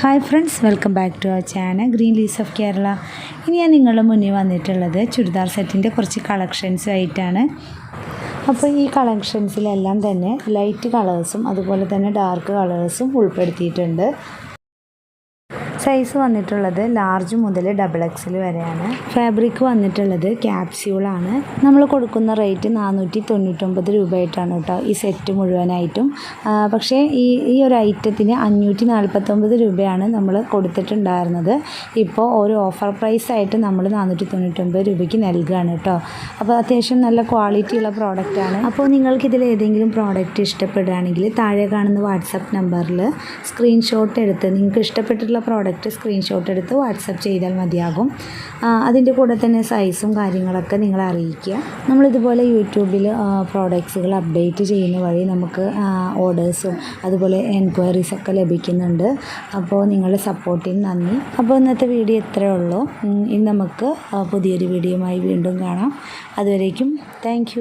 Hi friends welcome back to our channel green leaves of Kerala ഇനി ഞാൻ നിങ്ങളുടെ മുന്നിൽ വന്നിട്ടുള്ളത് ചുരിദാർ സെറ്റിന്റെ കുറച്ച് കളക്ഷൻസും ആയിട്ടാണ്. അപ്പോൾ ഈ കളക്ഷൻസിലെല്ലാം തന്നെ ലൈറ്റ് കളേഴ്സും അതുപോലെ തന്നെ ഡാർക്ക് കളേഴ്സും ഉൾപ്പെടുത്തിയിട്ടുണ്ട്. സൈസ് വന്നിട്ടുള്ളത് ലാർജ് മുതൽ ഡബിൾ എക്സൽ വരെയാണ്. ഫാബ്രിക് വന്നിട്ടുള്ളത് ക്യാപ്സ്യൂളാണ് നമ്മൾ കൊടുക്കുന്ന റേറ്റ് നാനൂറ്റി തൊണ്ണൂറ്റൊമ്പത് രൂപയായിട്ടാണ് കേട്ടോ ഈ സെറ്റ് മുഴുവനായിട്ടും. പക്ഷേ ഈ ഈ ഒരു ഐറ്റത്തിന് അഞ്ഞൂറ്റി നാൽപ്പത്തൊമ്പത് രൂപയാണ് നമ്മൾ കൊടുത്തിട്ടുണ്ടായിരുന്നത്. ഇപ്പോൾ ഒരു ഓഫർ പ്രൈസ് ആയിട്ട് നമ്മൾ നാനൂറ്റി തൊണ്ണൂറ്റൊമ്പത് രൂപയ്ക്ക് നൽകുകയാണ് കേട്ടോ. അപ്പോൾ അത്യാവശ്യം നല്ല ക്വാളിറ്റിയുള്ള പ്രോഡക്റ്റാണ് അപ്പോൾ നിങ്ങൾക്ക് ഇതിൽ ഏതെങ്കിലും പ്രോഡക്റ്റ് ഇഷ്ടപ്പെടുകയാണെങ്കിൽ താഴെ കാണുന്ന വാട്സപ്പ് നമ്പറിൽ സ്ക്രീൻഷോട്ട് എടുത്ത് നിങ്ങൾക്ക് ഇഷ്ടപ്പെട്ടിട്ടുള്ള പ്രോഡക്റ്റ് സ്ക്രീൻഷോട്ട് എടുത്ത് വാട്സപ്പ് ചെയ്താൽ മതിയാകും. അതിന്റെ കൂടെ തന്നെ സൈസും കാര്യങ്ങളൊക്കെ നിങ്ങളെ അറിയിക്കുക. നമ്മളിതുപോലെ യൂട്യൂബിൽ പ്രോഡക്ട്സുകൾ അപ്ഡേറ്റ് ചെയ്യുന്ന വഴി നമുക്ക് ഓർഡേഴ്സും അതുപോലെ എൻക്വയറീസ് ഒക്കെ ലഭിക്കുന്നുണ്ട്. അപ്പോൾ നിങ്ങളുടെ സപ്പോർട്ടിന് നന്ദി. അപ്പോൾ ഇന്നത്തെ വീഡിയോ ഇത്രയേ ഉള്ളൂ. ഇനി നമുക്ക് പുതിയൊരു വീഡിയോയുമായി വീണ്ടും കാണാം. അതുവരേക്കും താങ്ക്